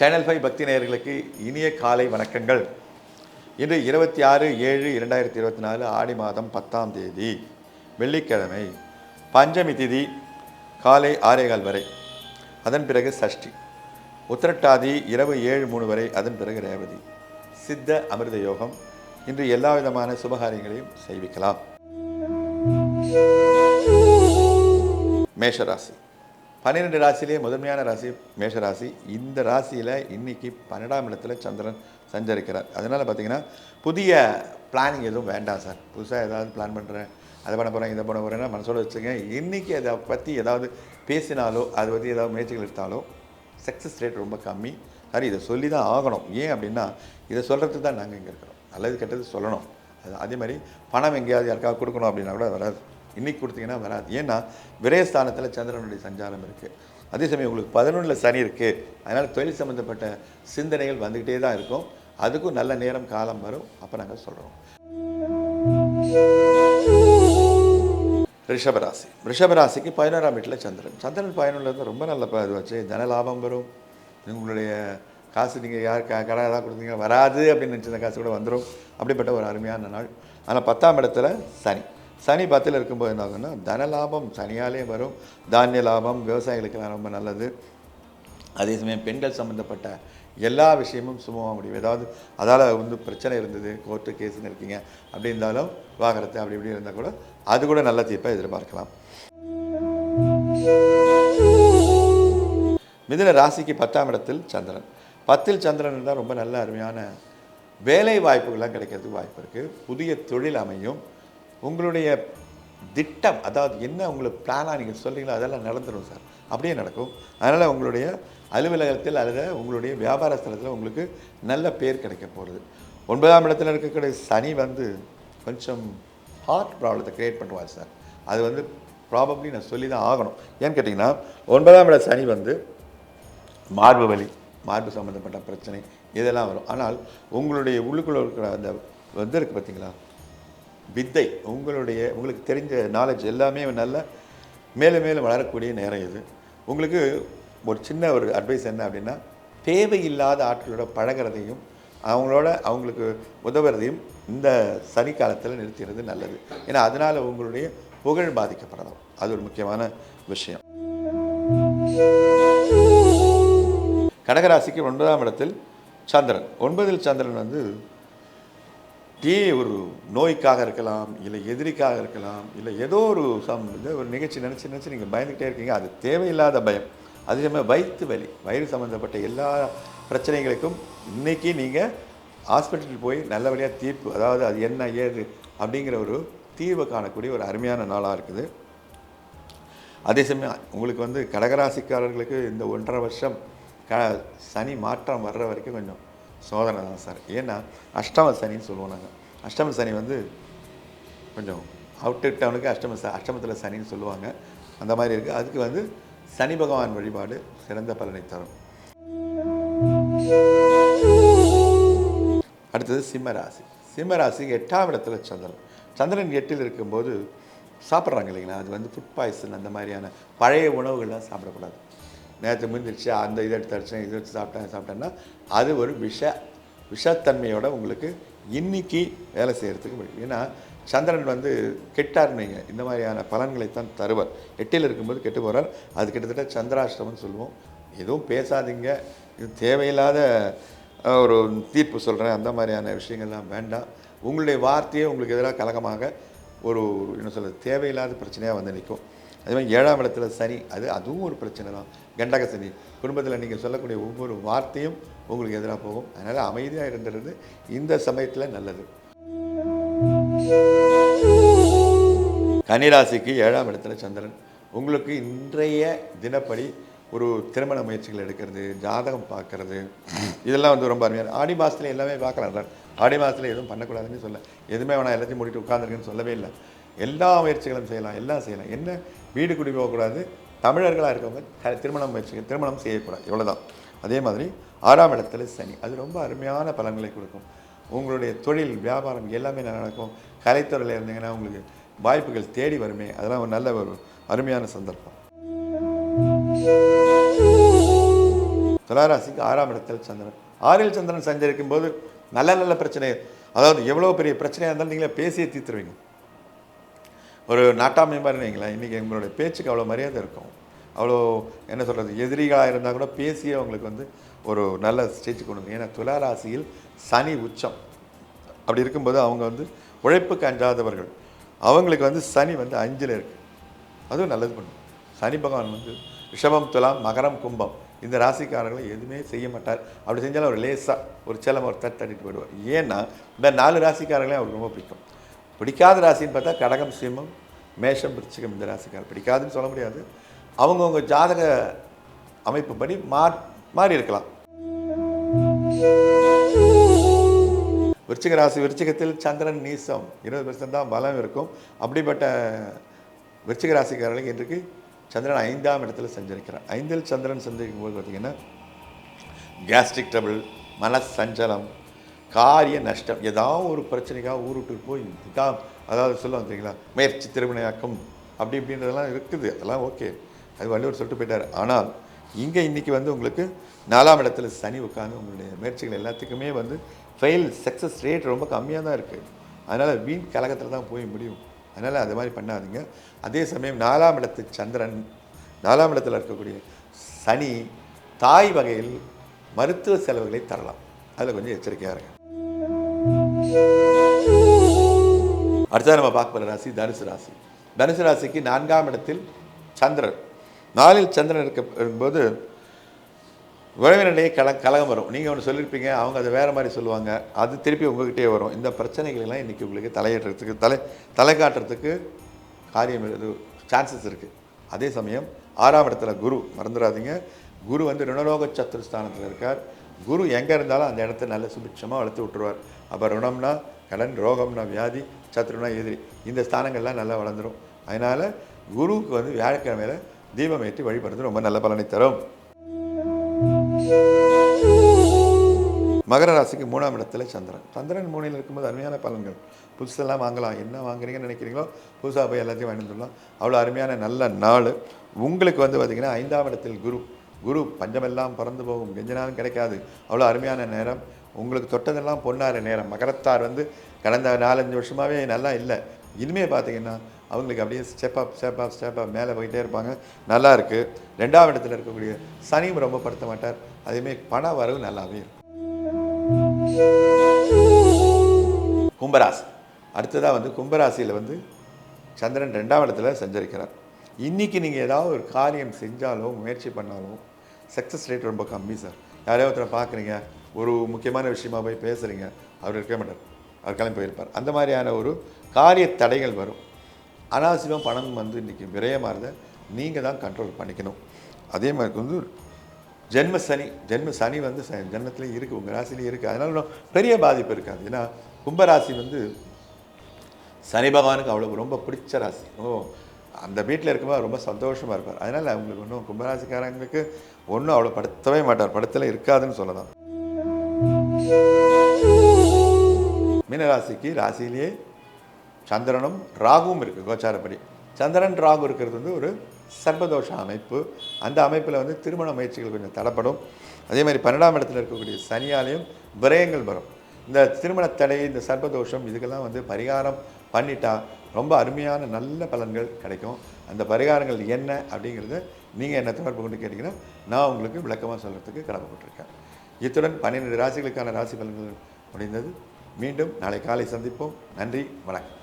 Channel five பக்தி நேயர்களுக்கு இனிய காலை வணக்கங்கள். இன்று இருபத்தி ஆறு ஏழு இரண்டாயிரத்தி இருபத்தி நாலு ஆடி மாதம் பத்தாம் தேதி வெள்ளிக்கிழமை பஞ்சமி திதி காலை ஆறேகால் வரை. அதன் பிறகு சஷ்டி. உத்திரட்டாதி இரவு ஏழு மூணு வரை அதன் பிறகு ரேவதி. சித்த அமிர்த யோகம். இன்று எல்லா விதமான சுபகாரியங்களையும் செய்விக்கலாம். மேஷராசி. பன்னிரெண்டு ராசியிலே முதன்மையான ராசி மேஷராசி இந்த ராசியில் இன்னைக்கு பன்னெண்டாம் இடத்துல சந்திரன் சஞ்சரிக்கிறார். அதனால் பார்த்தீங்கன்னா புதிய பிளானிங் எதுவும் வேண்டாம் சார். புதுசாக ஏதாவது பிளான் பண்ணுறேன் அதை பண்ண போகிறேன் இதை பண்ண போகிறேன்னா மனசோட வச்சுங்க இன்றைக்கி அதை பற்றி ஏதாவது பேசினாலோ அதை பற்றி ஏதாவது முயற்சிகள் எடுத்தாலோ சக்ஸஸ் ரேட் ரொம்ப கம்மி. சார் இதை சொல்லி தான் ஆகணும். ஏன் அப்படின்னா இதை சொல்கிறதுக்கு தான் நாங்கள் இங்கே இருக்கிறோம். நல்லது கெட்டது சொல்லணும். அது அதே மாதிரி பணம் எங்கேயாவது யாருக்காவது கொடுக்கணும் அப்படின்னா கூட வராது. இன்னைக்கு கொடுத்தீங்கன்னா வராது. ஏன்னா விரயஸ்தானத்தில் சந்திரனுடைய சஞ்சாரம் இருக்குது அதே சமயம் உங்களுக்கு பதினொன்றில் சனி இருக்குது அதனால் தொழில் சம்மந்தப்பட்ட சிந்தனைகள் வந்துக்கிட்டே தான் இருக்கும். அதுக்கும் நல்ல நேரம் காலம் வரும். அப்போ நாங்கள் சொல்கிறோம் ரிஷபராசி ரிஷபராசிக்கு பதினோராம் வீட்டில் சந்திரன். சந்திரன் பதினொன்றில் ரொம்ப நல்ல இது வச்சு தன லாபம் வரும். உங்களுடைய காசு நீங்கள் யார் க கடை ஏதாவது கொடுத்தீங்க வராது அப்படின்னு நினச்சிருந்த காசு கூட வந்துடும் அப்படிப்பட்ட ஒரு அருமையான நாள். ஆனால் பத்தாம் இடத்துல சனி. சனி பத்தில் இருக்கும்போது என்ன ஆகுதுன்னா தன லாபம் சனியாலே வரும். தானிய லாபம் விவசாயிகளுக்கெல்லாம் ரொம்ப நல்லது. அதே சமயம் பெண்கள் சம்மந்தப்பட்ட எல்லா விஷயமும் சுமமாக முடியும். ஏதாவது அதால் வந்து பிரச்சனை இருந்தது கோர்ட்டு கேஸுன்னு இருக்கீங்க அப்படி இருந்தாலும் விவாகரத்து அப்படி இப்படி இருந்தால் கூட அது கூட நல்ல தீர்ப்பை எதிர்பார்க்கலாம். மிதுன ராசிக்கு பத்தாம் இடத்தில் சந்திரன். பத்தில் சந்திரன் இருந்தால் ரொம்ப நல்ல அருமையான வேலை வாய்ப்புகள்லாம் கிடைக்கிறதுக்கு வாய்ப்பு இருக்குது புதிய தொழில் அமையும். உங்களுடைய திட்டம் அதாவது என்ன உங்களுக்கு பிளானாக நீங்கள் சொல்கிறீங்களோ அதெல்லாம் நடந்துடும் சார். அப்படியே நடக்கும். அதனால் உங்களுடைய அலுவலகத்தில் அல்லது உங்களுடைய வியாபார ஸ்தலத்தில் உங்களுக்கு நல்ல பேர் கிடைக்க போகிறது ஒன்பதாம் இடத்துல இருக்கக்கூடிய சனி வந்து கொஞ்சம் ஹார்ட் ப்ராப்ளத்தை க்ரியேட் பண்ணுவார் சார். அது வந்து ப்ராபப்ளி நான் சொல்லி தான் ஆகணும். ஏன்னு கேட்டிங்கன்னா ஒன்பதாம் இட சனி வந்து மார்பு வலி மார்பு சம்மந்தப்பட்ட பிரச்சனை இதெல்லாம் வரும். ஆனால் உங்களுடைய உள்ளுக்குள்ள இருக்கிற அந்த வந்து இருக்குது பார்த்தீங்களா வித்தை உங்களுடைய உங்களுக்கு தெரிஞ்ச நாலேஜ் எல்லாமே நல்ல மேலும் மேலும் வளரக்கூடிய நேரம் இது. உங்களுக்கு ஒரு சின்ன ஒரு அட்வைஸ் என்ன அப்படின்னா தேவையில்லாத ஆட்களோட பழகிறதையும் அவங்களோட அவங்களுக்கு உதவுறதையும் இந்த சனி காலத்தில் நிறுத்திடுறது நல்லது. ஏன்னா அதனால் உங்களுடைய புகழ் பாதிக்கப்படலாம். அது ஒரு முக்கியமான விஷயம். கடகராசிக்கு ஒன்பதாம் இடத்தில் சந்திரன். ஒன்பதில் சந்திரன் வந்து தீ ஒரு நோய்க்காக இருக்கலாம் இல்லை எதிரிக்காக இருக்கலாம் இல்லை ஏதோ ஒரு சம் இதை ஒரு நிகழ்ச்சி நினச்சி நினச்சி நீங்கள் பயந்துக்கிட்டே இருக்கீங்க அது தேவையில்லாத பயம். அதே சமயம் வயிற்று வலி வயிறு சம்மந்தப்பட்ட எல்லா பிரச்சனைகளுக்கும் இன்றைக்கி நீங்கள் ஹாஸ்பிட்டலுக்கு போய் நல்லபடியாக தீர்ப்பு அதாவது அது என்ன ஏது அப்படிங்கிற ஒரு தீர்வு காணக்கூடிய ஒரு அருமையான நாளாக இருக்குது. அதே சமயம் உங்களுக்கு வந்து கடகராசிக்காரர்களுக்கு இந்த ஒன்றரை வருஷம் க சனி மாற்றம் வர்ற வரைக்கும் கொஞ்சம் சோதனை தான் சார். ஏன்னா அஷ்டம சனின்னு சொல்லுவோம் நாங்கள் அஷ்டம சனி வந்து கொஞ்சம் அவுட் டவுனுக்கு அஷ்டம அஷ்டமத்தில் சனின்னு சொல்லுவாங்க. அந்த மாதிரி இருக்குது அதுக்கு வந்து சனி பகவான் வழிபாடு சிறந்த பலனை தரும். அடுத்தது சிம்ம ராசி. சிம்ம எட்டாம் இடத்துல சந்திரன். சந்திரன் எட்டில் இருக்கும்போது சாப்பிட்றாங்க இல்லைங்களா? அது வந்து ஃபுட் பாய்சன் அந்த மாதிரியான பழைய உணவுகள்லாம் சாப்பிடக்கூடாது. நேற்று முடிஞ்சிருச்சு அந்த இதை எடுத்து அடிச்சேன் இதை எடுத்து சாப்பிட்டேன் சாப்பிட்டேன்னா அது ஒரு விஷ விஷத்தன்மையோட உங்களுக்கு இன்னைக்கு வேலை செய்கிறதுக்கு முடியும் ஏன்னா சந்திரன் வந்து கெட்டார்னீங்க இந்த மாதிரியான பலன்களை தான் தருவார். எட்டில் இருக்கும்போது கெட்டு போகிறார் அது கிட்டத்தட்ட சந்திராஷ்டமம்னு சொல்லுவோம். எதுவும் பேசாதீங்க. இது தேவையில்லாத ஒரு தீர்ப்பு சொல்கிறேன் அந்த மாதிரியான விஷயங்கள்லாம் வேண்டாம். உங்களுடைய வார்த்தையே உங்களுக்கு எதிராக கலகமாக ஒரு என்ன சொல்கிறது தேவையில்லாத பிரச்சனையாக வந்து நிற்கும். அதே மாதிரி ஏழாம் இடத்துல சனி அது அதுவும் ஒரு பிரச்சனை தான். கண்டக சனி குடும்பத்தில் நீங்கள் சொல்லக்கூடிய ஒவ்வொரு வார்த்தையும் உங்களுக்கு எதிராக போகும். அதனால் அமைதியாக இருந்துறது இந்த சமயத்தில் நல்லது. கன்னிராசிக்கு ஏழாம் இடத்துல சந்திரன். உங்களுக்கு இன்றைய தினப்படி ஒரு திருமண முயற்சிகள் எடுக்கிறது ஜாதகம் பார்க்கறது. இதெல்லாம் வந்து ரொம்ப அருமையான ஆடி மாதத்துல எல்லாமே பார்க்கலாம். சார் ஆடி மாதத்தில் எதுவும் பண்ணக்கூடாதுன்னு சொல்ல எதுவுமே வேணாம் எல்லாத்தையும் மூடிட்டு உட்காந்துருக்குன்னு சொல்லவே இல்லை. எல்லா முயற்சிகளும் செய்யலாம் எல்லாம் செய்யலாம். என்ன? வீடு குடி போகக்கூடாது. தமிழர்களாக இருக்கவங்க திருமணம் திருமண முயற்சிகள் திருமணம் செய்யக்கூடாது. இவ்வளோதான் அதே மாதிரி ஆறாம் இடத்துல சனி. அது ரொம்ப அருமையான பலன்களை கொடுக்கும். உங்களுடைய தொழில் வியாபாரம் எல்லாமே நல்லா நடக்கும். கலைத்துறையில் இருந்தீங்கன்னா உங்களுக்கு வாய்ப்புகள் தேடி வருமே. அதெல்லாம் ஒரு நல்ல ஒரு அருமையான சந்தர்ப்பம். துளாராசிக்கு ஆறாம் இடத்தில் சந்திரன். ஆறில் சந்திரன் சஞ்சரிக்கும் போது நல்ல நல்ல பிரச்சனை அதாவது எவ்வளோ பெரிய பிரச்சனையாக இருந்தாலும் நீங்களே பேசியே தீர்த்துருவீங்க. ஒரு நாட்டாமை மாதிரி வைங்களேன். இன்றைக்கி எங்களுடைய பேச்சுக்கு அவ்வளோ மரியாதை இருக்கும். அவ்வளோ என்ன சொல்கிறது எதிரிகளாக இருந்தால் கூட பேசியே அவங்களுக்கு வந்து ஒரு நல்ல ஸ்டேஜ் கொண்டு வந்து ஏன்னா துலா ராசியில் சனி உச்சம். அப்படி இருக்கும்போது அவங்க வந்து உழைப்புக்கு அஞ்சாதவர்கள். அவங்களுக்கு வந்து சனி வந்து அஞ்சில் இருக்குது அதுவும் நல்லது பண்ணும் சனி பகவான் வந்து ரிஷபம் துலாம் மகரம் கும்பம். இந்த ராசிக்காரர்களை எதுவுமே செய்ய மாட்டார். அப்படி செஞ்சாலும் ஒரு லேசாக ஒரு செலம் ஒரு தட்டு தட்டிட்டு போயிடுவார். ஏன்னா இந்த நாலு ராசிக்காரர்களையும் அவருக்கு ரொம்ப பிடிக்கும். பிடிக்காத ராசின்னு பார்த்தா கடகம் சிம்மம் மேஷம் விருச்சிகம் இந்த ராசிக்கார் பிடிக்காதுன்னு சொல்ல முடியாது. அவங்கவுங்க ஜாதக அமைப்புப்படி மா மாறி இருக்கலாம் விருச்சிக ராசி விருச்சிகத்தில் சந்திரன் நீசம் இருபது பர்சன்ட் தான் பலம் இருக்கும். அப்படிப்பட்ட விருச்சிக ராசிக்காரர்களுக்கு இன்றைக்கு சந்திரன் ஐந்தாம் இடத்துல சஞ்சரிக்கிறார். ஐந்தில் சந்திரன் சந்திக்கும் போது பார்த்திங்கன்னா கேஸ்ட்ரிக் ட்ரபிள் மன சஞ்சலம் காரிய நஷ்டம் ஏதாவது ஒரு பிரச்சனைக்காக ஊருட்டு விட்டு போய் இதான் அதாவது சொல்லுவாங்க தெரியுங்களா முயற்சி திருமணையாக்கம் அப்படி இப்படின்றதெல்லாம் இருக்குது அதெல்லாம் ஓகே. அது வள்ளுவர் சொல்லிட்டு போயிட்டார். ஆனால் இங்கே இன்றைக்கி வந்து உங்களுக்கு நாலாம் இடத்துல சனி உட்காந்து உங்களுடைய முயற்சிகள் எல்லாத்துக்குமே வந்து ஃபெயில் சக்ஸஸ் ரேட் ரொம்ப கம்மியாக தான் இருக்குது அதனால் வீண் கலகத்தில் தான் போய் முடியும். அதனால் அது மாதிரி பண்ணாதீங்க. அதே சமயம் நாலாம் இடத்து சந்திரன் நாலாம் இடத்துல இருக்கக்கூடிய சனி தாய் வகையில் மருத்துவ செலவுகளை தரலாம். அதில் கொஞ்சம் எச்சரிக்கையாக இருங்க. அடுத்தது நம்ம பார்க்க போகிற ராசி தனுசு ராசி. தனுசு ராசிக்கு நான்காம் இடத்தில் சந்திரன். நாளில் சந்திரன் இருக்க இருக்கும்போது உறவினரிடையே கல கலகம் வரும். நீங்கள் ஒன்று சொல்லியிருப்பீங்க அவங்க அதை வேறு மாதிரி சொல்லுவாங்க. அது திருப்பி உங்ககிட்டே வரும். இந்த பிரச்சனைகள் எல்லாம் இன்றைக்கி உங்களுக்கு தலையிடுறதுக்கு தலை தலை காட்டுறதுக்கு காரியம் இது சான்சஸ் இருக்குது அதே சமயம் ஆறாம் இடத்துல குரு மறந்துடாதீங்க. குரு வந்து ருணரோக சத்துருஸ்தானத்தில் இருக்கார். குரு எங்கே இருந்தாலும் அந்த இடத்த நல்ல சுபிட்சமாக வளர்த்து விட்டுருவார். அப்போ ருணம்னா கடன் ரோகம்னா வியாதி சத்ருனா எதிரி. இந்த ஸ்தானங்கள்லாம் நல்லா வளர்ந்துடும் அதனால் குருவுக்கு வந்து வியாழக்கிழமையில் தீபம் ஏற்றி வழிபடுறது ரொம்ப நல்ல பலனை தரும். மகர ராசிக்கு மூணாம் இடத்துல சந்திரன். சந்திரன் மூணில் இருக்கும்போது அருமையான பலன்கள். புதுசெல்லாம் வாங்கலாம். என்ன வாங்குறீங்கன்னு நினைக்கிறீங்களோ புதுசாக போய் எல்லாத்தையும் வாங்கிட்டு வந்துடலாம். அவ்வளோ அருமையான நல்ல நாள். உங்களுக்கு வந்து பார்த்திங்கன்னா ஐந்தாம் இடத்தில் குரு. குரு பஞ்சமெல்லாம் பறந்து போகும். கெஞ்சினாலும் கிடைக்காது. அவ்வளோ அருமையான நேரம். உங்களுக்கு தொட்டதெல்லாம் பொன்னார நேரம். மகரத்தார் வந்து கடந்த நாலஞ்சு வருஷமாகவே நல்லா இல்லை. இனிமே பார்த்தீங்கன்னா அவங்களுக்கு அப்படியே step up step up step up மேலே போயிட்டே இருப்பாங்க. நல்லா இருக்குது ரெண்டாவது இடத்துல இருக்கக்கூடிய சனியும் ரொம்ப படுத்த மாட்டார். அதேமாரி பண வரவு நல்லாவே இருக்கும். கும்பராசி. அடுத்ததாக வந்து கும்பராசியில் வந்து சந்திரன் ரெண்டாம் இடத்துல சஞ்சரிக்கிறார். இன்றைக்கி நீங்கள் ஏதாவது ஒரு காரியம் செஞ்சாலோ முயற்சி பண்ணாலும் சக்ஸஸ் ரேட் ரொம்ப கம்மி சார். யாரையோ ஒருத்தரை பார்க்குறீங்க ஒரு முக்கியமான விஷயமா போய் பேசுகிறீங்க அவர் இருக்க மாட்டார். அவர் கிளம்பி போயிருப்பார். அந்த மாதிரியான ஒரு காரிய தடைகள் வரும். அனாவசியமாக பணம் வந்து இன்றைக்கி விரயமாகிறத நீங்கள் தான் கண்ட்ரோல் பண்ணிக்கணும். அதே மாதிரி வந்து ஜென்ம சனி ஜென்ம சனி வந்து ச- இருக்குது உங்கள் ராசிலையும் இருக்குது அதனால இன்னும் பெரிய பாதிப்பு இருக்காது. ஏன்னா கும்பராசி வந்து சனி பகவானுக்கு அவ்வளோ ரொம்ப பிடிச்ச ராசி. ஓ அந்த வீட்டில் இருக்கும்போது ரொம்ப சந்தோஷமாக இருப்பார். அதனால் அவங்களுக்கு ஒன்றும் கும்பராசிக்காரங்களுக்கு ஒன்றும் அவ்வளோ படுத்தவே மாட்டார். படத்தில் இருக்காதுன்னு சொல்லலாம். மீனராசிக்கு ராசியிலேயே சந்திரனும் ராகுவும் இருக்குது கோச்சாரப்படி. சந்திரன் ராகு இருக்கிறது வந்து ஒரு சர்வதோஷ அமைப்பு. அந்த அமைப்பில் வந்து திருமண முயற்சிகள் கொஞ்சம் தடைப்படும். அதே மாதிரி பன்னெண்டாம் இடத்துல இருக்கக்கூடிய சனியாலையும் விரயங்கள் வரும். இந்த திருமண தடை இந்த சர்பதோஷம் இதுக்கெல்லாம் வந்து பரிகாரம் பண்ணிட்டா ரொம்ப அருமையான நல்ல பலன்கள் கிடைக்கும். அந்த பரிகாரங்கள் என்ன அப்படிங்கிறத நீங்கள் என்ன தொடர்பு கொண்டு கேட்டிங்கன்னா நான் உங்களுக்கு விளக்கமாக சொல்கிறதுக்கு கடமைப்பட்டிருக்கேன். இத்துடன் பன்னிரெண்டு ராசிகளுக்கான ராசி பலன்கள் முடிந்தது. மீண்டும் நாளை காலை சந்திப்போம். நன்றி வணக்கம்.